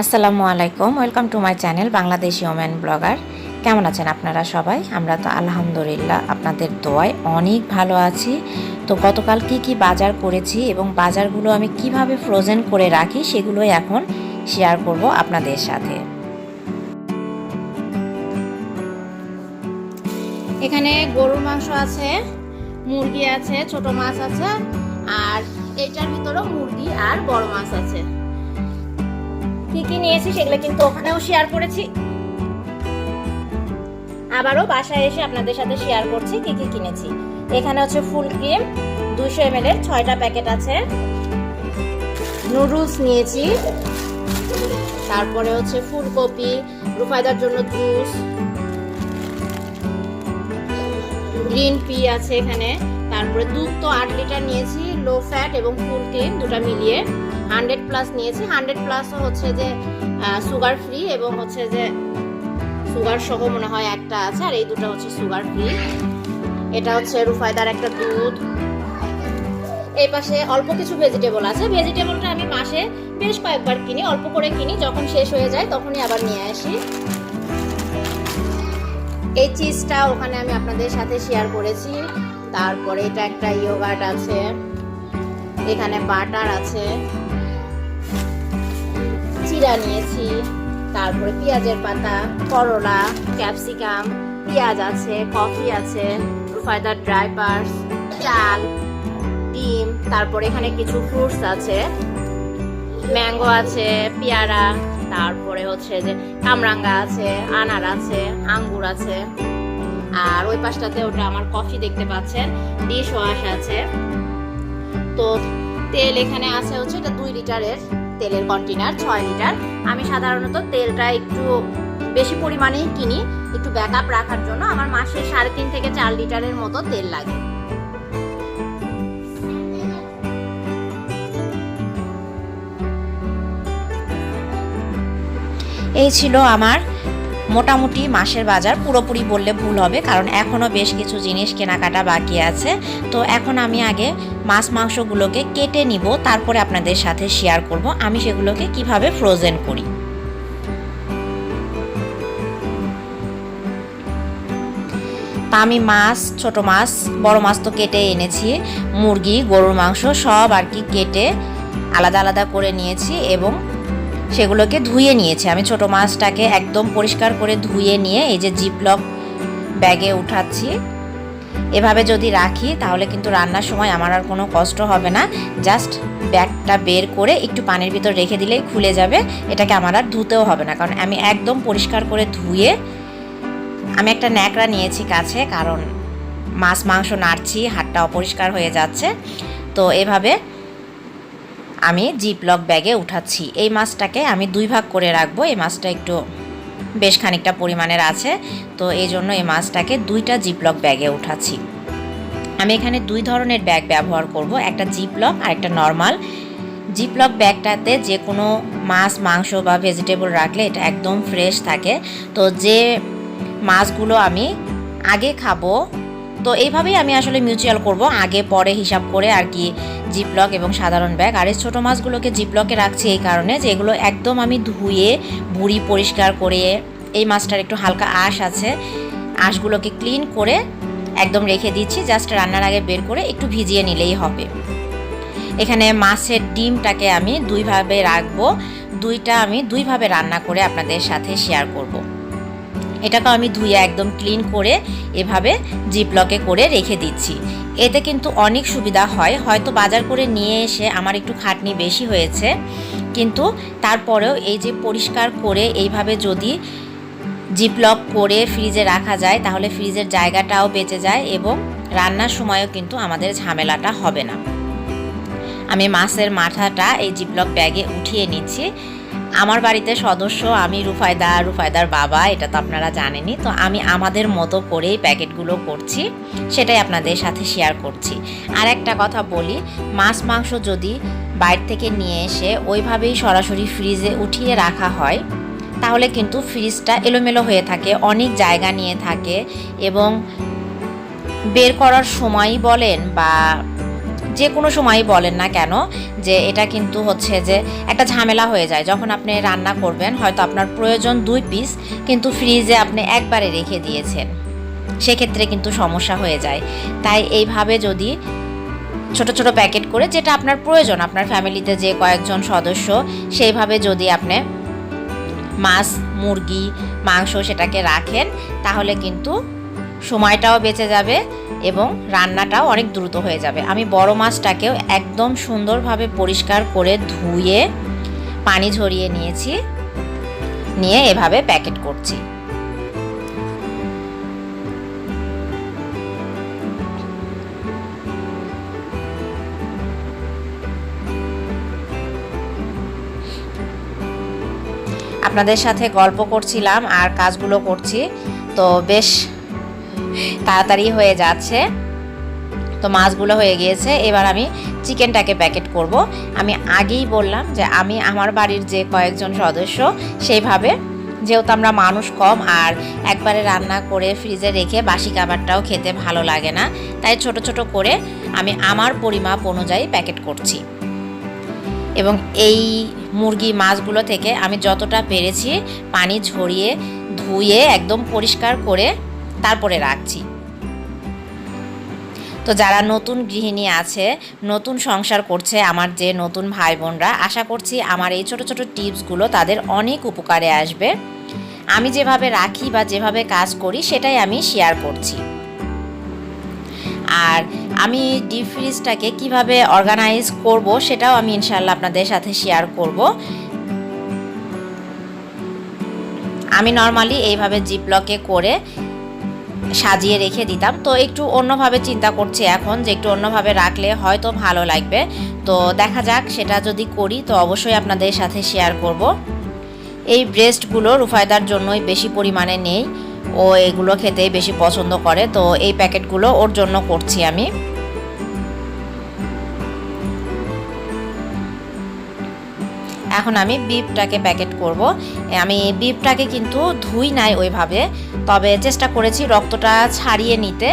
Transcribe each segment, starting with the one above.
আসসালামু আলাইকুম, welcome to my channel Bangladeshi woman blogger. কেমন আছেন আপনারা সবাই? আমরা তো আলহামদুলিল্লাহ আপনাদের দোয়ায় অনেক ভালো আছি। তো গতকাল কি কি বাজার করেছি এবং বাজারগুলো আমি কীভাবে ফ্রোজেন করে রাখি সেগুলোই এখন শেয়ার করব আপনাদের সাথে। এখানে গরুর মাংস আছে, মুরগি আছে, ছোট মাছ আছে, আর এটার ভিতরেও মুরগি আর বড় মাছ আছে। কি কি নিয়েছি সেগুলো কিন্তু ওখানেও শেয়ার করেছি। আবারও বাসায় এসে আপনাদের সাথে শেয়ার করছি কি কি কিনেছি। এখানে হচ্ছে ফুল ক্রিম দুশো এম এর ছয়টা প্যাকেট আছে। নুডলস নিয়েছি। তারপরে হচ্ছে ফুলকপি রুফায়দার জন্য জুস। গ্রিন পি আছে এখানে। তারপরে দুধ তো আট লিটার নিয়েছি, লো ফ্যাট এবং ফুল ক্রিম, দুটা মিলিয়ে। হান্ড্রেড প্লাস নিয়েছি। হান্ড্রেড প্লাসও হচ্ছে যে সুগার ফ্রি এবং হচ্ছে যে সুগার সহ মনে হয় একটা আছে, আর এই দুটো হচ্ছে সুগার ফ্রি এটা হচ্ছে রুফায়দার একটা দুধ। এই পাশে অল্প কিছু ভেজিটেবল আছে। ভেজিটেবলটা আমি মাসে বেশ কয়েকবার কিনি, অল্প করে কিনি। যখন শেষ হয়ে যায়, তখনই আবার নিয়ে আসি। এই চিজটা ওখানে আমি আপনাদের সাথে শেয়ার করেছি। তারপরে এটা একটা ইয়োগার্ট আছে। এখানে বাটার আছে। চিরা নিয়েছি, তারপরে পেঁয়াজের পাতা, করলা, ক্যাপসিকাম, পেঁয়াজ আছে, কফি আছে, রুফায়দার ড্রাই পার্স, চাল, ডিম, তারপরে এখানে কিছু ফ্রুটস আছে, ম্যাঙ্গো আছে, পেয়ারা, তারপরে হচ্ছে যে কামরাঙ্গা আছে, আনার আছে, আঙ্গুর আছে, আর ওই পাশটাতে ওটা আমার কফি দেখতে পাচ্ছেন ডিশ ওয়াশ আছে, তো তেল এখানে আছে হচ্ছে এটা দুই লিটারের তেলের কন্টেনার ছয় লিটার। আমি সাধারণত তেলটা একটু বেশি পরিমাণেই কিনি, একটু ব্যাকআপ রাখার জন্য। আমার মাসে সাড়ে তিন থেকে চার লিটারের মতো তেল লাগে। এই ছিল আমার মোটামুটি মাসের বাজার। পুরোপুরি বললে ভুল হবে, কারণ এখনও বেশ কিছু জিনিস কেনাকাটা বাকি আছে। তো এখন আমি আগে মাছ মাংসগুলোকে কেটে নিব, তারপরে আপনাদের সাথে শেয়ার করব আমি সেগুলোকে কীভাবে ফ্রোজেন করি। আমি মাছ, ছোট মাছ, বড় মাছ তো কেটে এনেছি, মুরগি, গরুর মাংস সব আর কি কেটে আলাদা আলাদা করে নিয়েছি এবং সেগুলোকে ধুয়ে নিয়েছি। আমি ছোট মাছটাকে একদম পরিষ্কার করে ধুয়ে নিয়ে এই যে জিপলক ব্যাগে উঠাচ্ছি। এভাবে যদি রাখি, তাহলে কিন্তু রান্নার সময় আমার আর কোনো কষ্ট হবে না। জাস্ট ব্যাগটা বের করে একটু পানির ভিতর রেখে দিলেই খুলে যাবে। এটাকে আমার আর ধুতেও হবে না। কারণ আমি একদম পরিষ্কার করে ধুয়ে আমি একটা ন্যাকড়া নিয়েছি কাছে, কারণ মাছ, মাংস নাড়ছি হাতটা অপরিষ্কার হয়ে যাচ্ছে। তো এভাবে আমি জিপলক ব্যাগে উঠাচ্ছি। এই মাছটাকে আমি দুই ভাগ করে রাখব। এই মাছটা একটু বেশ খানিকটা পরিমাণের আছে। তো এই জন্য এই মাছটাকে দুইটা জিপলক ব্যাগে উঠাচ্ছি। আমি এখানে দুই ধরনের ব্যাগ ব্যবহার করব, একটা জিপলক আর একটা নর্মাল জিপলক ব্যাগটাতে যে কোনো মাছ, মাংস বা ভেজিটেবল রাখলে এটা একদম ফ্রেশ থাকে। তো যে মাছগুলো আমি আগে খাব তো এইভাবেই আমি আসলে মিউচুয়াল করব। আগে, পরে হিসাব করে আর কি জিপলক এবং সাধারণ ব্যাগ। আর এই ছোটো মাছগুলোকে জিপলকে রাখছি এই কারণে যে এগুলো একদম আমি ধুয়ে, বুড়ি পরিষ্কার করে এই মাছটার একটু হালকা আঁশ আছে, আঁশগুলোকে ক্লিন করে একদম রেখে দিচ্ছি। জাস্ট রান্নার আগে বের করে একটু ভিজিয়ে নিলেই হবে। এখানে মাছের ডিমটাকে আমি দুইভাবে রাখব। দুইটা আমি দুইভাবে রান্না করে আপনাদের সাথে শেয়ার করব। এটাকে আমি ধুয়ে একদম ক্লিন করে এভাবে জিপলকে করে রেখে দিচ্ছি। এতে কিন্তু অনেক সুবিধা হয়। হয়তো বাজার করে নিয়ে এসে আমার একটু খাটনি বেশি হয়েছে। কিন্তু তারপরেও এই যে পরিষ্কার করে এইভাবে যদি জিপলক করে ফ্রিজে রাখা যায়, তাহলে ফ্রিজের জায়গাটাও বেঁচে যায় এবং রান্নার সময়ও কিন্তু আমাদের ঝামেলাটা হবে না। আমি মাছের মাথাটা এই জিপলক ব্যাগে উঠিয়ে নিচ্ছি। আমার বাড়িতে সদস্য আমি রুফায়দা, রুফায়দার বাবা, এটা তো আপনারা জানেনই। তো আমি আমাদের মতো করেই প্যাকেটগুলো করছি, সেটাই আপনাদের সাথে শেয়ার করছি। আর একটা কথা বলি, মাছ, মাংস যদি বাইরে থেকে নিয়ে এসে ওইভাবেই সরাসরি ফ্রিজে উঠিয়ে রাখা হয়, তাহলে কিন্তু ফ্রিজটা এলোমেলো হয়ে থাকে, অনেক জায়গা নিয়ে থাকে এবং বের করার সময়ই বলেন বা যে কোনো সময়ই বলেন না কেন যে এটা কিন্তু হচ্ছে যে একটা ঝামেলা হয়ে যায়। যখন আপনি রান্না করবেন, হয়তো আপনার প্রয়োজন দুই পিস কিন্তু ফ্রিজে আপনি একবারে রেখে দিয়েছেন। সেক্ষেত্রে কিন্তু সমস্যা হয়ে যায়। তাই এইভাবে যদি ছোট ছোট প্যাকেট করে যেটা আপনার প্রয়োজন, আপনার ফ্যামিলিতে যে কয়েকজন সদস্য, সেইভাবে যদি আপনি মাছ, মুরগি, মাংস সেটাকে রাখেন, তাহলে কিন্তু সময়টাও বেঁচে যাবে। এবং রান্নাটাও অনেক দ্রুত হয়ে যাবে। আমি বড় মাছটাকেও একদম সুন্দরভাবে পরিষ্কার করে ধুয়ে পানি ঝরিয়ে নিয়েছি, নিয়ে এভাবে প্যাকেট করছি। আপনাদের সাথে গল্প করছিলাম আর কাজগুলো করছি, তো বেশ তাড়াতাড়ি হয়ে যাচ্ছে। তো মাছগুলো হয়ে গিয়েছে। এবার আমি চিকেনটাকে প্যাকেট করব। আমি আগেই বললাম যে আমি আমার বাড়ির যে কয়েকজন সদস্য, সেইভাবে যেহেতু আমরা মানুষ কম আর একবারে রান্না করে ফ্রিজে রেখে বাসি খাবারটাও খেতে ভালো লাগে না, তাই ছোট ছোট করে আমি আমার পরিমাপ অনুযায়ী প্যাকেট করছি। এবং এই মুরগি মাছগুলো থেকে আমি যতটা পেরেছি পানি ঝরিয়ে ধুয়ে একদম পরিষ্কার করে তারপরে রাখছি। তো যারা নতুন গৃহিণী আছে, নতুন সংসার করছে আমার যে নতুন ভাই বোনরা আশা করছি আমার এই ছোট ছোট টিপসগুলো তাদের অনেক উপকারে আসবে। আমি যেভাবে রাখি বা যেভাবে কাজ করি সেটাই আমি শেয়ার করছি। আর আমি ডিপ ফ্রিজটাকে কীভাবে অর্গানাইজ করব সেটাও আমি ইনশাল্লাহ আপনাদের সাথে শেয়ার করব। আমি নর্মালি এইভাবে জিপলকে করে সাজিয়ে রেখে দিতাম। তো একটু অন্যভাবে চিন্তা করছি এখন যে একটু অন্যভাবে রাখলে হয়তো ভালো লাগবে। তো দেখা যাক, সেটা যদি করি তো অবশ্যই আপনাদের সাথে শেয়ার করব। এই ব্রেস্টগুলো রুফায়দার জন্যই বেশি পরিমাণে নেই। ও এগুলো খেতে বেশি পছন্দ করে। তো এই প্যাকেটগুলো ওর জন্য করছি আমি। এখন আমি বিফটাকে প্যাকেট করব। আমি বিফটাকে কিন্তু ধুই নাই ওইভাবে। তবে চেষ্টা করেছি রক্তটা ছাড়িয়ে নিতে।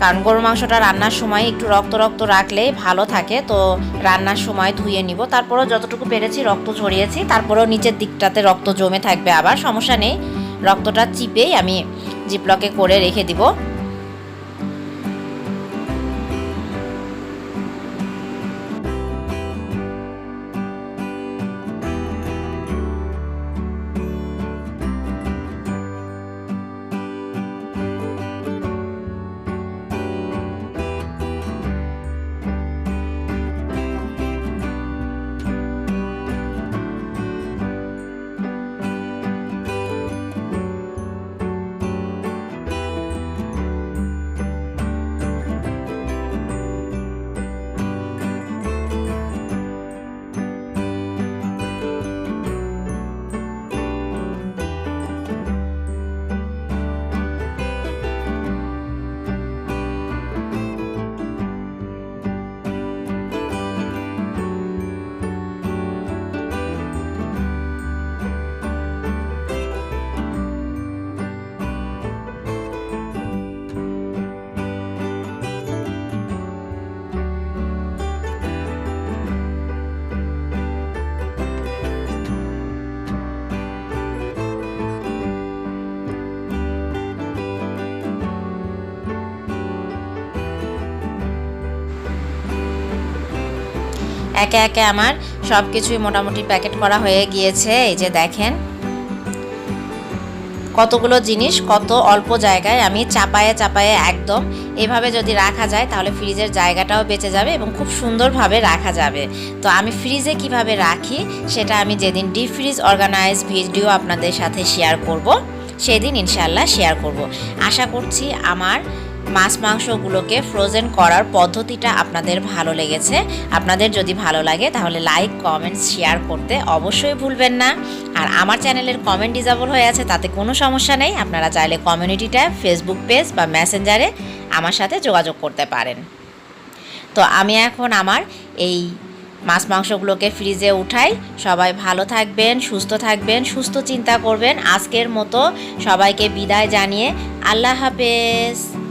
কারণ গরু মাংসটা রান্নার সময় একটু রক্ত রক্ত রাখলেই ভালো থাকে। তো রান্নার সময় ধুয়ে নিব। তারপরেও যতটুকু পেরেছি রক্ত ছড়িয়েছি তারপরেও নিচের দিকটাতে রক্ত জমে থাকবে আবার, সমস্যা নেই। রক্তটা চিপেই আমি জিপলকে করে রেখে দিব। একে একে আমার সব কিছুই মোটামুটি প্যাকেট করা হয়ে গিয়েছে। এই যে দেখেন। কতগুলো জিনিস, কত অল্প জায়গায় আমি চাপায়ে চাপায়ে একদম এভাবে যদি রাখা যায় তাহলে ফ্রিজের জায়গাটাও বেঁচে যাবে এবং খুব সুন্দরভাবে রাখা যাবে। তো আমি ফ্রিজে কীভাবে রাখি সেটা আমি যেদিন ডিপ ফ্রিজ অর্গানাইজ ভিডিও আপনাদের সাথে শেয়ার করব, সেদিন ইনশাল্লাহ শেয়ার করব। আশা করছি আমার মাছ মাংসগুলোকে ফ্রোজেন করার পদ্ধতিটা আপনাদের ভালো লেগেছে। আপনাদের যদি ভালো লাগে তাহলে লাইক কমেন্ট শেয়ার করতে অবশ্যই ভুলবেন না। আর আমার চ্যানেলের কমেন্ট ডিজাবল হয়ে আছে, তাতে কোনো সমস্যা নেই। আপনারা চাইলে কমিউনিটি ট্যাব ফেসবুক পেজ বা মেসেঞ্জারে আমার সাথে যোগাযোগ করতে পারেন। তো আমি এখন আমার এই মাছ মাংসগুলোকে ফ্রিজে উঠাই। সবাই ভালো থাকবেন, সুস্থ থাকবেন, সুস্থ চিন্তা করবেন। আজকের মতো সবাইকে বিদায় জানিয়ে আল্লাহ হাফেজ।